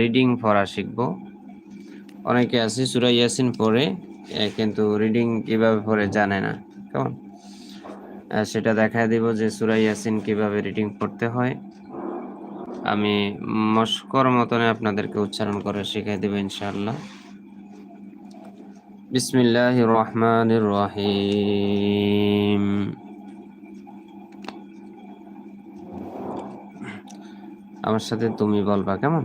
Reading পড়া শিখব। অনেকে আছে, সুরা ইয়াসিন পড়ে কিন্তু রিডিং কীভাবে পড়ে জানে না। কেমন? সেটা দেখায় দিব যে সুরা ইয়াসিন কীভাবে রিডিং পড়তে হয়। আমি মস্কর মতনে আপনাদেরকে উচ্চারণ করে শিখাই দেব ইনশাআল্লাহ। বিসমিল্লাহ রহমান রহিম। আমার সাথে তুমি বলবা, কেমন?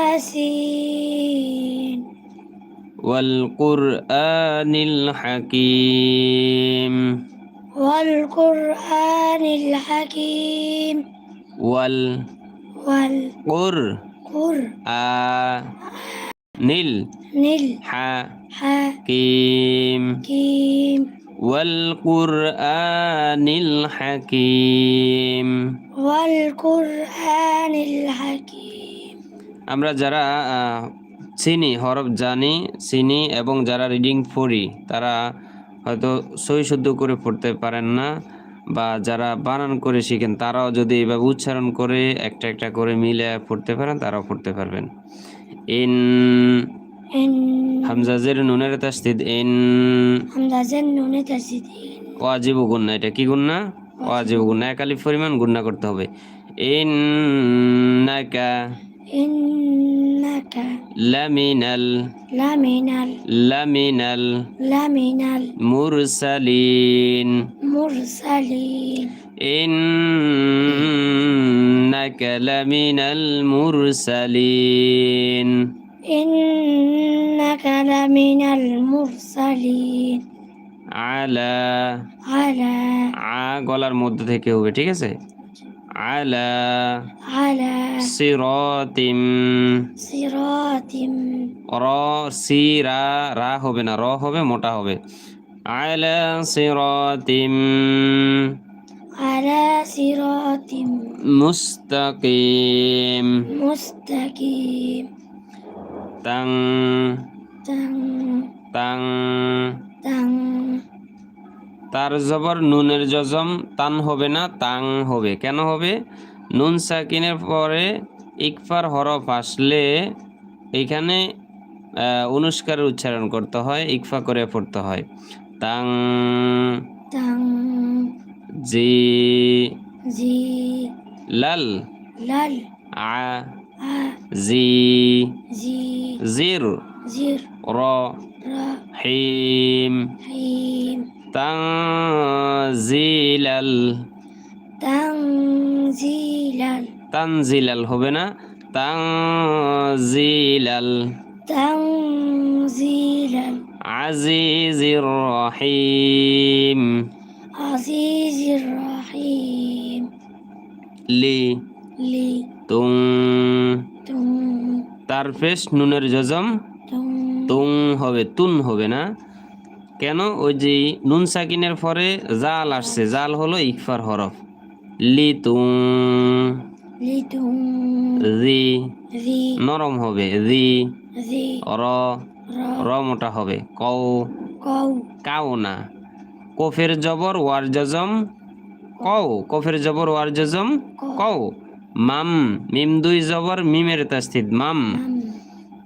والقرآن الحكيم والقرآن الحكيم والقرآن والقرآن الحكيم الحكيم والقرآن الحكيم والقرآن الحكيم আমরা যারা আহ, চিনি হরফ জানি চিনি এবং যারা রিডিং পড়ি তারা হয়তো সই শুদ্ধ করে পড়তে পারেন না বা যারা বানান করে শিখেন তারাও যদি এভাবে উচ্চারণ করে একটা একটা করে মিলে পড়তে পারেন তারাও পড়তে পারবেন। ইন হামজাজের নুনের তাস্তিদ ইন হামজাজের নুনের ওয়াজিব গুন্না এটা কি গুন্না? ওয়াজিব। গুন্না একালি পরিমাণ গুন্না করতে হবে। ইন্নাকা إنك লামিনাল لمن লামিনাল لمن মুরসালিন المرسلين ইন্নাকা লামিনাল মুরসালিন إنك لمن المرسلين আলা على আ গলার মধ্যে থেকে হবে ঠিক আছে আলা على সিরাতিম صراط র সি রা রা হবে না র হবে মোটা হবে আলা সিরাতিম على صراط মুস্তাকিম مستقيم তাং تن তাং تن তার জবর নুনের জজম তান হবে না তাং হবে। কেন হবে? নুন সাকিনের পরে ইকফার হরফ আসলে এখানে অনুষ্কারের উচ্চারণ করতে হয় ইকফা করে পড়তে হয়। তাং জি জি লাল লাল আ জি জি জির জির র র হিম হিম। তানজিলাল। তানজিলাল। তানজিলাল হবে না? তানজিলাল। তানজিলাল। আজিজির রহিম। আজিজির রহিম। লি। লি। তুং। তুম তার পেশ নুনের জজম। তুং হবে তুন হবে না? কেন? ওই যে নুন সাকিনের পরে জাল আসছে। জাল হলো ইকফার হরফ। লিতুং রি। নরম হবে। রি। র। র। মোটা হবে। কও। কাউ না। কফের জবর ওয়ার জজম। কও। কফের জবর ওয়ার জজম। কৌ মাম। মিম দুই জবর মিমের তাস্তিদ মাম।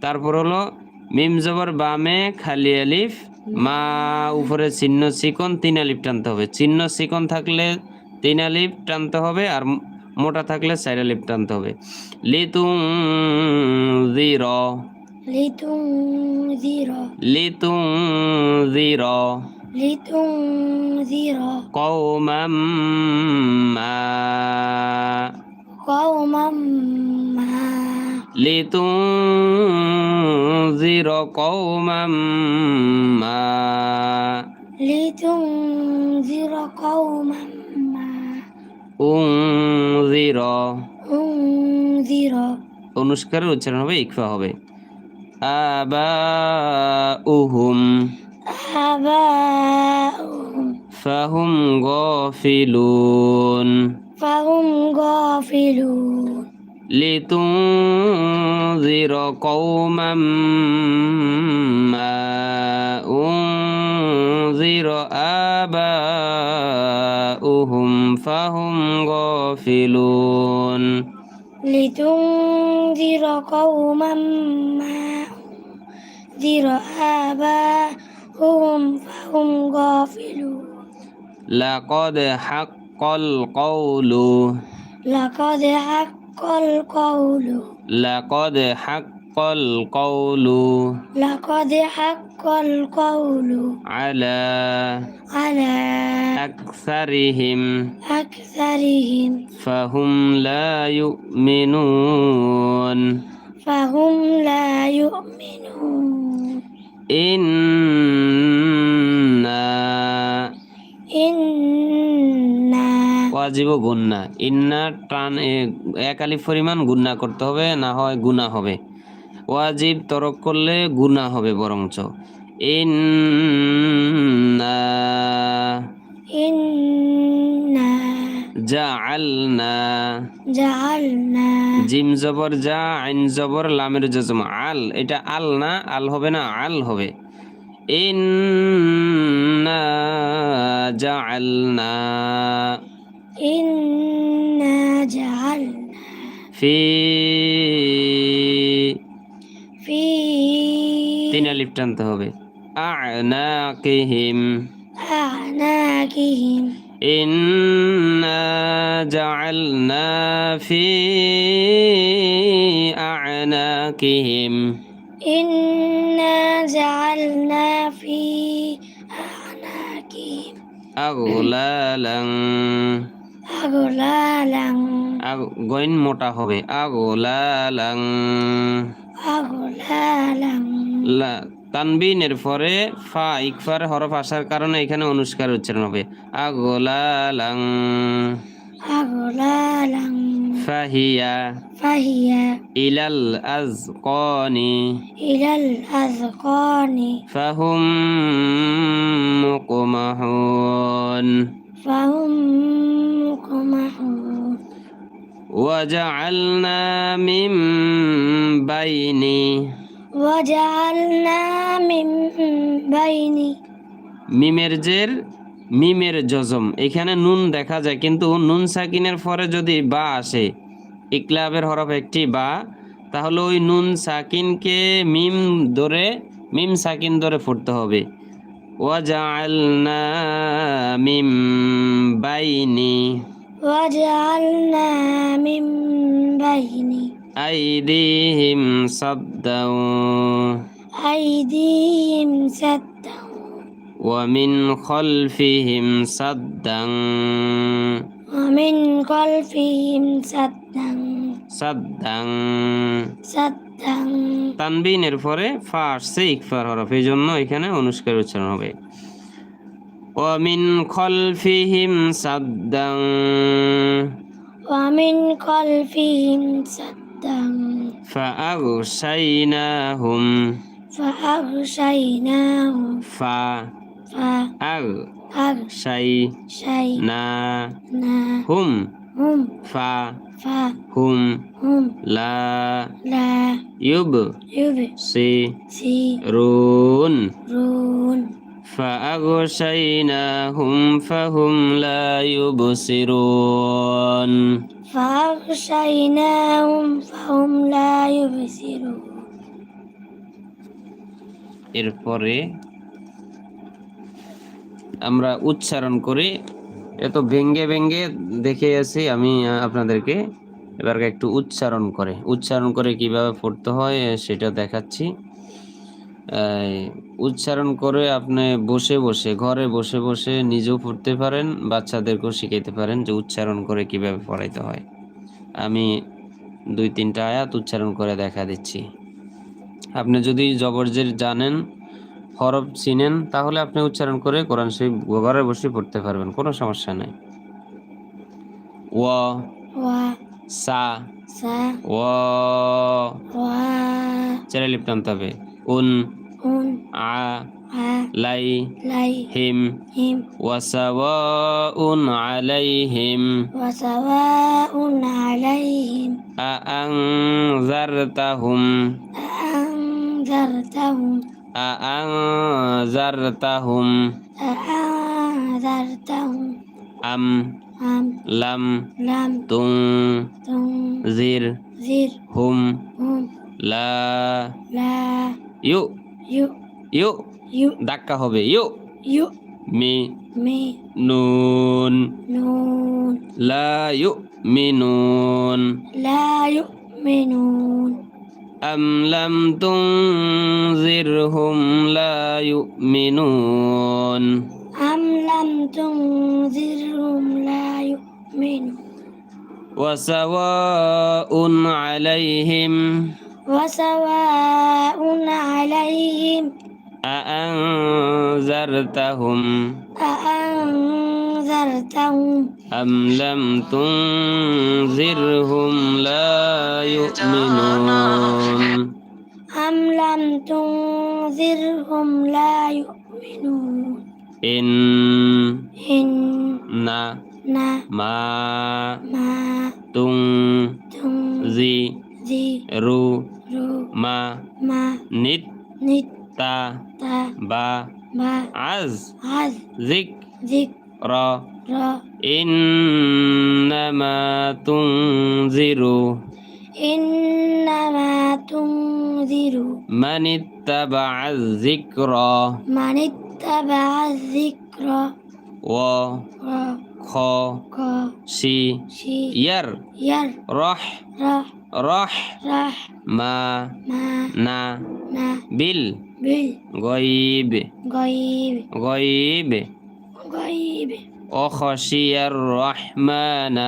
তারপর হলো মিম জবর বামে খালি আলিফ। মা উপরে চিহ্ন চিকন তিন আলিফ টানতে হবে চিহ্ন চিকন থাকলে তিন আলিফ টানতে হবে আর ম- মোটা থাকলে চার আলিফ টানতে হবে লিতুং জির لتنذر লিতুং জির لتنذر কৌমাম মা قوما ما লিতুংজির কৌমাম মা لتنذر قوما ما উংজির أنذر অনুষ্কারের উচ্চারণ হবে ইকফা হবে آباؤهم آباؤهم فهم غافلون فهم غافلون لتنذر قوما ما أنذر آباؤهم فهم غافلون لتنذر قوما ما أنذر آباؤهم فهم غافلون لقد حق القول لقد حق القول. لقد حق القول. لقد حق القول. على على أكثرهم. أكثرهم. فهم لا يؤمنون. فهم لا يؤمنون. إنا ওয়াজিব গুন্না। ইন্না টান এক আলিফ পরিমাণ গুন্না করতে হবে না হয় গুণা হবে। ওয়াজিব তরক করলে গুণা হবে বরঞ্চ। ইন্না ইন্না জাআলনা জাআলনা জিম জবর যা আইন জবর লামের জজম। আল এটা আল না আল হবে না আল হবে। ইন্না জাআলনা إنا جعلنا ফি في তিন আলিফ টানতে হবে আ'নাকিহিম أعناقهم ইন্না জাআলনা ফি আ'নাকিহিম إنا جعلنا في أعناقهم আগলালাং أغلالا গইন মোটা হবে। আগলালাং। আগলালাং। লা তানবিনের পরে ফা ইকফার হরফ আসার কারণে এখানে অনুস্কার উচ্চারণ হবে। আগলালাং। আগলালাং। ফাহিয়া। ফাহিয়া। ইলাল আজকনি ইলাল আযকানি ফাহুম মুকমাহুন। وجعلنا من بين وجعلنا من بين মিমের জের মিমের জজম এখানে নুন দেখা যায় কিন্তু নুন সাকিনের পরে যদি বা আসে ইকলাবের হরফ একটি বা তাহলে ওই নুন সাকিনকে মিম ধরে মিম সাকিন ধরে ফুটতে হবে ওয়াজাআলনা মিম বাইনি وجعلنا من بين আইদিহিম সাদ্দাও أيديهم سدا ومن خلفهم صدا ومن خلفهم سدا صدا سدا তানবিনের পরে ফা আসছে ইকফার হরফ এই জন্য এখানে অনুষ্কার উচ্চারণ হবে ومن خلفهم صدا ومن خلفهم سدا فأغشيناهم فأغشيناهم فأغشيناهم فأغشيناهم فهم فهم لا لا يبصرون يبصرون فأغشيناهم فهم لا يبصرون فأغشيناهم فهم لا يبصرون এরপরে আমরা উচ্চারণ করে এত ভেঙ্গে ভেঙ্গে দেখে আছি আমি আহ, আপনাদেরকে এবার একটু উচ্চারণ করে উচ্চারণ করে কিভাবে পড়তে হয় আহ, সেটা দেখাচ্ছি এই, উচ্চারণ করে আপনি বসে বসে ঘরে বসে বসে নিজেও পড়তে পারেন বাচ্চাদেরকেও শিখাইতে পারেন যে উচ্চারণ করে কীভাবে পড়াইতে হয়। আমি দুই তিনটা আয়াত উচ্চারণ করে দেখা দিচ্ছি। আপনি যদি জবরজের জানেন হরফ চিনেন তাহলে আপনি উচ্চারণ করে কোরআন সেই ঘরে বসে পড়তে পারবেন কোনো সমস্যা নেই। ওয়া সা ওয়া চ্যানেল লিপটান তবে un ع لي ليهم وسواء عليهم. وسواء عليهم. أأنذرتهم؟ أأنذرتهم. أأنذرتهم؟ أأنذرتهم. أم لم لم. تنذرهم تنذرهم لا لا ইউ يؤ ইউ يؤ ধাক্কা হবে ইউ মি নুন يؤمنون লা ইউ মিনুন لا يؤمنون أم لم تنذرهم لا يؤمنون أم لم تنذرهم لا يؤمنون وسواء عليهم وسواء عليهم أأنذرتهم أأنذرتهم أم لم تنذرهم لا يؤمنون أم لم تنذرهم لا يؤمنون إن إن ما ما إنما تنذر إنما تنذر من اتبع الذكر من اتبع الذكر و خ شي ير. ير رح. رح. رح رح ما. ما. نا نا بال. بالغيب غيب. غيب. غيب وخشي الرحمن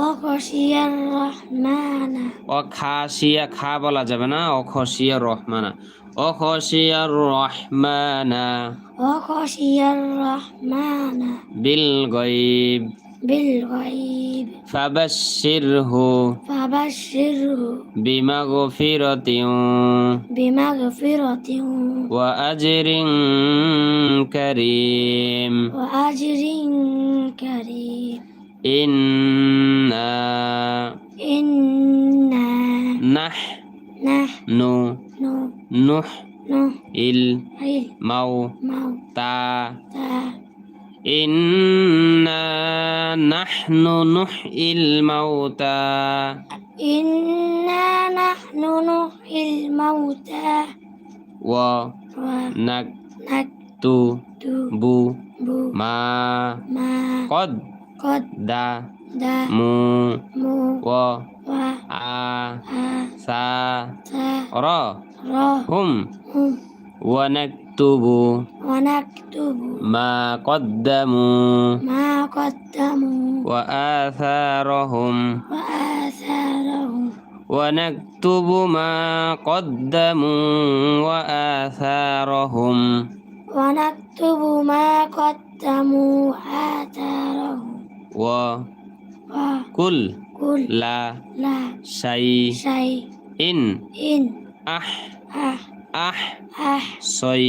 وخشي الرحمن অখাশিয়া খা বলা যাবে না অখশিয়া রহমানা অখশিয়ার রহমানা وخشي الرحمن বিল গয়ব بالغيب فبشره فبشره بمغفرة بمغفرة وأجر كريم وأجر كريم إنا إنا نح نحن نح إل مو تا إنا nahnu nuhil mauta Inna nahnu nuhil mauta Wa Nak Tu Bu Ma Kod Kod Da Da Mu Mu Wa Wa A Sa sa Ro ra Hum Hum Wa Nak ونكتب. ونكتب. ما قدموا. ما قدموا. وآثارهم. وآثارهم. ونكتب ما قدموا. وآثارهم. ونكتب ما قدموا. آثارهم وكل وكل لا لا شيء شيء إن إن أح أح আহ সই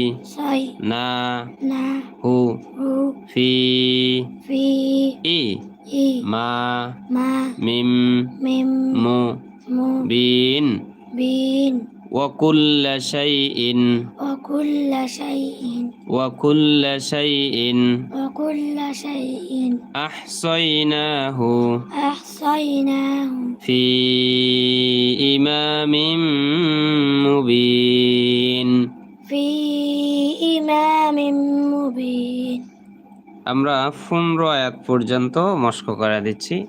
না হু ফি ই মা মিম মু বিন বিন مم مم مو مبين بين وكل شيء وكل شيء وكل شيء وكل شيء أحصيناه أحصيناه في إمام مبين في إمام مبين আমরা পনেরো আয়াত পর্যন্ত মস্ক করে দিচ্ছি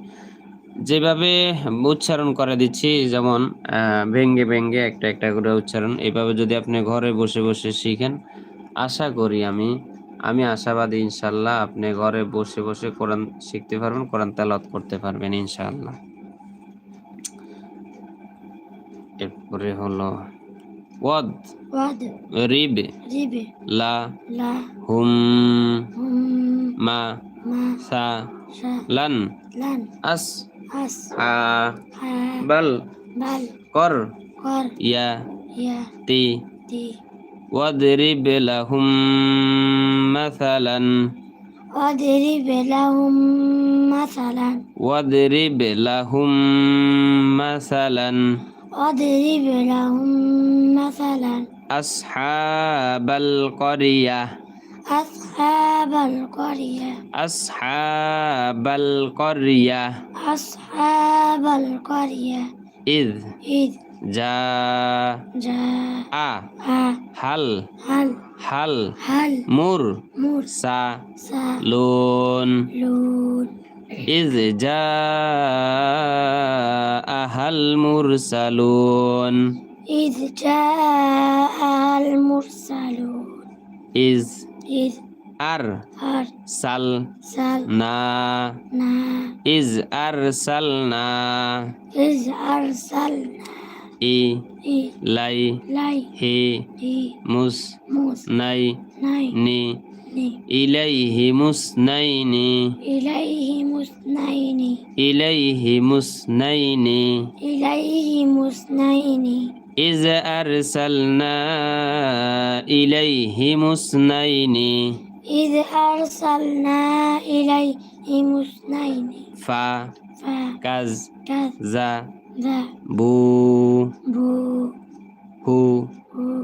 যেভাবে উচ্চারণ করে দিচ্ছি যেমন ভেঙ্গে ভেঙ্গে একটা একটা করে উচ্চারণ এভাবে যদি আপনি ঘরে বসে বসে শিখেন আশা করি আমি আমি আশাবাদী ইনশাল্লাহ আপনি ঘরে বসে বসে কোরআন শিখতে পারবেন কোরআন তালত করতে পারবেন ইনশাল্লাহ। এরপরে হলো ওয়াদ। রিব। লা। হুম। মা। সা। লান। আস। حس ح بل بل قر قر يا يا تي تي واضرب لهم مثلا واضرب لهم مثلا واضرب لهم مثلا واضرب لهم مثلا أصحاب القرية أصحاب القرية. أصحاب القرية. أصحاب القرية. إذ إذ جاء جاء هل هل هل هل مر مرسى لون لون إذ جاء المرسلون إذ جاء المرسلون إذ إذ أرسلنا أرسلنا إذ أرسلنا إذ أرسلنا إليه إليه مسنين مسنين إليه مسنين إليه مسنين إليه مسنين إليه مسنين إذ أرسلنا إليهم اثنين. إذ أرسلنا إليهم اثنين. ف ف كز كز ز ز بو بو هو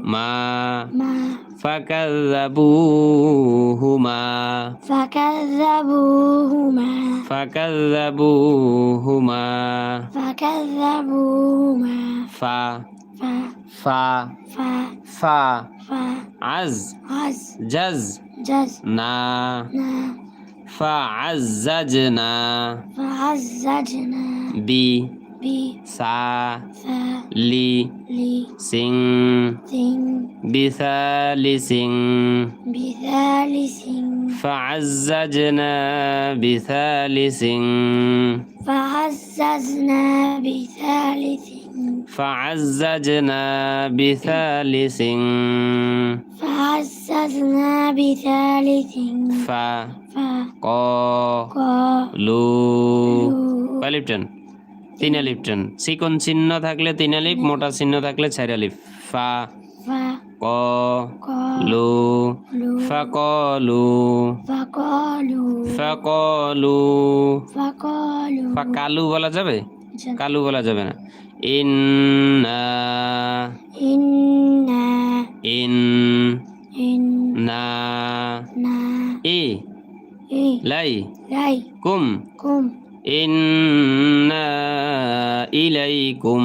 ما ما فكذبوهما. فكذبوهما. فكذبوهما. فكذبوهما. ف ف ف ف ف ف عز عز جز جز نا نا فعزجنا فعزجنا بي بي سا ثا لي لي سين ثين بثالث بثالث فعزجنا بثالث فعززنا بثالث فعزجنا بثالث فعززنا بثالث ف ف ق ق লু لو কয় লিপটন তিন লিপটন চিকন চিহ্ন থাকলে তিন লিপ মোটা চিহ্ন থাকলে চার লিপ ফা ف ক ق লু لو ফাকলু فقالوا ফাকলু فقالوا ফাকালু বলা যাবে ج- কালু বলা যাবে না ইন্না إنا ইন إنا না ই إيه লাই لاي কুম كم ইন্না ইলাইকুম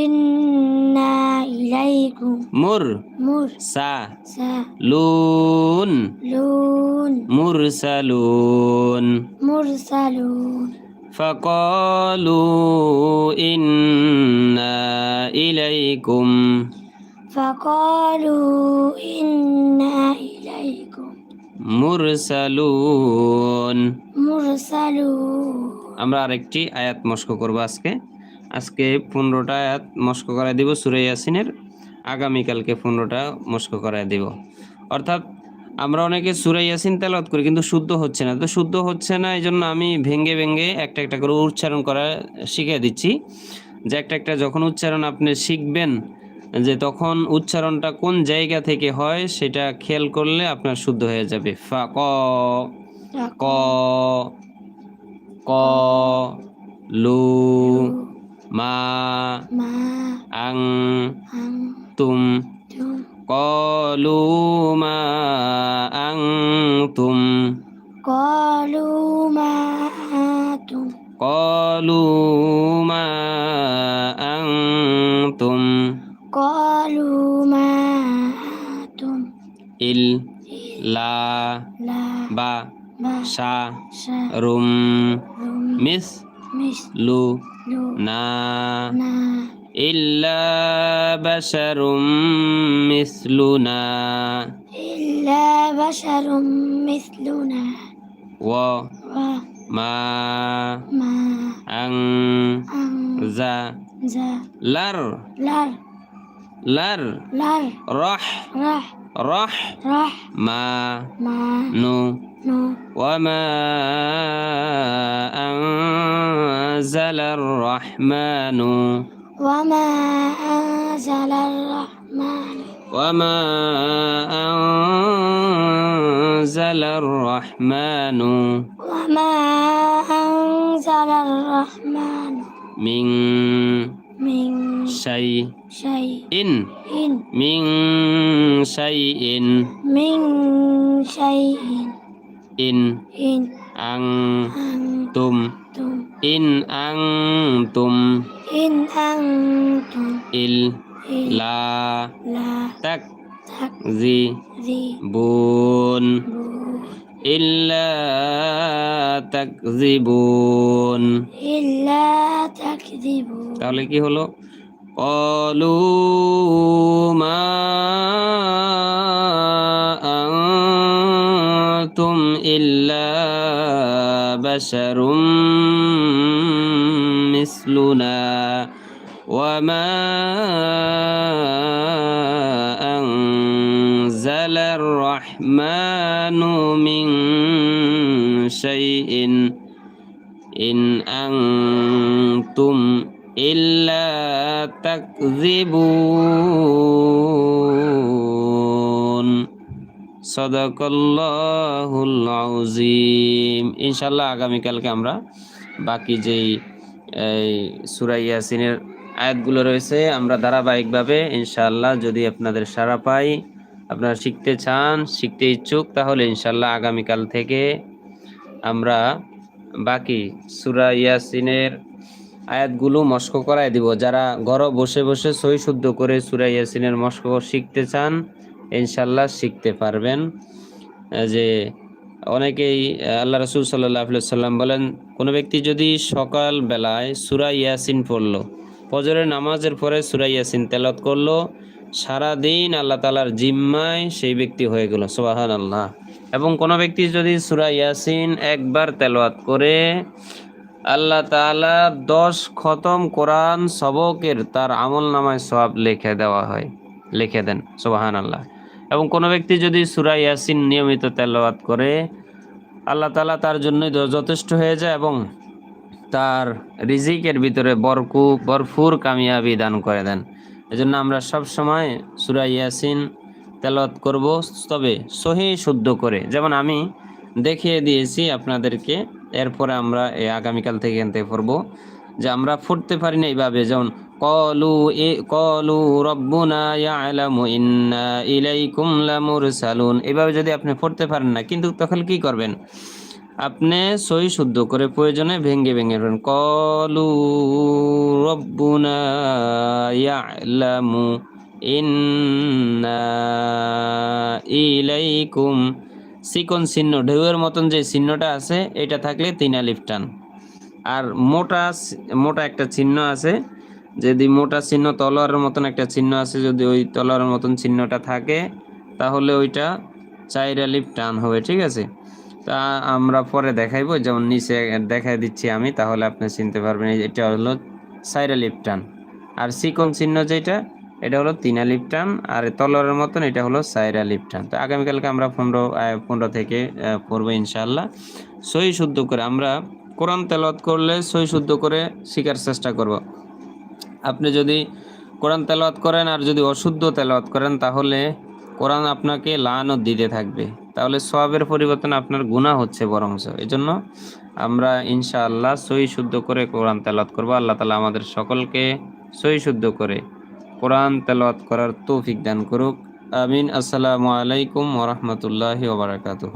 إنا إليكم মুর مر সা سا লুন لون মুরসালুন مرسلون فقالوا إنا إليكم فقالوا إنا إليكم মুরসালুন مرسلون আমরা আরেকটি আয়াত মস্ক করব আজকে আজকে পনেরোটা আয়াত মস্ক করায় দিব সুরে ইয়াসিনের আগামীকালকে পনেরোটা মস্ক করায় দিব অর্থাৎ আমরা অনেকে সুরাই ইয়াসিন তেলাওয়াত করি কিন্তু শুদ্ধ হচ্ছে না। তো শুদ্ধ হচ্ছে না এই জন্য আমি ভেঙ্গে ভেঙ্গে একটা একটা করে উচ্চারণ করা শিখিয়ে দিচ্ছি। যে একটা একটা যখন উচ্চারণ আপনি শিখবেন যে তখন উচ্চারণটা কোন জায়গা থেকে হয় সেটা খেয়াল করলে আপনার শুদ্ধ হয়ে যাবে। ফা ক ক ক লু মা আং তুম কলু মা রুম মিস লু না ইল্লা বাশারুম মিসলুনা ইল্লা বাশারুম মিসলুনা ওয়া মা মা আং যা যা লার লার লার লার রহ রহ رح ما ما نو نو وما أنزل الرحمن. وما أنزل الرحمن الرحمن. وما أنزل الرحمن. وما أنزل الرحمن. من من شيء شيء إن إن من شيء من شيء إن إن أنتم أنتم إن أنتم إن أنتم إلا إلا لا تكذبون تكذبون إلا تكذبون إلا تكذبون তাহলে কি হলো قالوا ما أنتم إلا بشر مثلنا وما أنزل الرحمن من شيء إن أنتم إلا تكذبون صدق الله العظيم ইনশাল্লাহ আগামীকালকে আমরা বাকি যেই এই সূরা ইয়াসিনের আয়াতগুলো রয়েছে আমরা ধারাবাহিকভাবে ইনশাআল্লাহ যদি আপনাদের সাড়া পাই আপনারা শিখতে চান শিখতে ইচ্ছুক তাহলে ইনশাআল্লাহ আগামীকাল থেকে আমরা বাকি সুরা ইয়াসিনের আয়াতগুলো মস্ক করায় দিব। যারা ঘর বসে বসে সই শুদ্ধ করে সুরা ইয়াসিনের মস্ক শিখতে চান ইনশাল্লাহ শিখতে পারবেন। যে অনেকেই আল্লাহ রসুল সাল্লাহ সাল্লাম বলেন, কোনো ব্যক্তি যদি সকাল বেলায় সুরা ইয়াসিন পড়ল, ফজরের নামাজের পরে সুরা ইয়াসিন তেলত করল, সারাদিন আল্লাহ তালার জিম্মায় সেই ব্যক্তি হয়ে গেল সোবাহান আল্লাহ এবং কোনো ব্যক্তি যদি সুরা ইয়াসিন একবার তেলাওয়াত করে আল্লাহ তাআলা দশ খতম কোরআন সবকের তার আমল নামায় সব লিখে দেওয়া হয়, লিখে দেন সোবাহান আল্লাহ এবং কোনো ব্যক্তি যদি সুরা ইয়াসিন নিয়মিত তেলাওয়াত করে, আল্লাহ তাআলা তার জন্যই য- যথেষ্ট হয়ে যায় এবং তার রিজিকের ভিতরে বরকু, বরফুর কামিয়াবি দান করে দেন। এজন্য আমরা সব সময় সুরা ইয়াসিন তেলাওয়াত করব, তবে সহি শুদ্ধ করে। যেমন আমি দেখিয়ে দিয়েছি আপনাদেরকে। এরপরে আমরা আগামীকাল থেকে এনতে পড়ব যে আমরা ফুটতে পারি না এইভাবে, যেমন, কলু এ, কলু রব্বুনা ইয়ালামু ইন্না ইলাইকুম লামুরসালুন। এভাবে যদি আপনি পড়তে পারেন না, কিন্তু তখন কি করবেন? আপনি সই শুদ্ধ করে প্রয়োজনে ভেঙ্গে ভেঙ্গে পড়েন কলু রব্বুনা ইয়ালামু ইন্না ইলাইকুম চিকন চিহ্ন, ঢেউয়ের মতন যে চিহ্নটা আছে, এটা থাকলে তিন আলিফ টান। আর মোটা মোটা একটা চিহ্ন আছে, যদি মোটা চিহ্ন তলোয়ারের মতন একটা চিহ্ন আছে, যদি ওই তলোয়ারের মতন চিহ্নটা থাকে, তাহলে ওইটা চার আলিফ টান হবে, ঠিক আছে? তা আমরা পরে দেখাইবো, যেমন নিচে দেখাই দিচ্ছি আমি, তাহলে আপনি চিনতে পারবেন, এটা হলো চার আর চিকন চিহ্ন যেটা এটা হলো তিন আলিফ টান আর তলোয়ারের মতন এটা হলো সাইরা লিপটান। তো আগামীকালকে আমরা পনেরো পনেরো থেকে পড়ব ইনশাআল্লাহ। সই শুদ্ধ করে আমরা কোরআন তেলাওয়াত করলে সই শুদ্ধ করে শেখার চেষ্টা করব। আপনি যদি কোরআন তেলাওয়াত করেন আর যদি অশুদ্ধ তেলাওয়াত করেন, তাহলে কোরআন আপনাকে লানত দিতে থাকবে। তাহলে সবের পরিবর্তন আপনার গুণা হচ্ছে বরংস এই জন্য আমরা ইনশাআল্লাহ সই শুদ্ধ করে কোরআন তেলাওয়াত করব। আল্লাহ তালা আমাদের সকলকে সই শুদ্ধ করে কোরআন তেলাওয়াত করার তৌফিক দান করুক। আমিন। আসসালামু আলাইকুম ওরহমতুল্লাহি ওবরাকাতুহ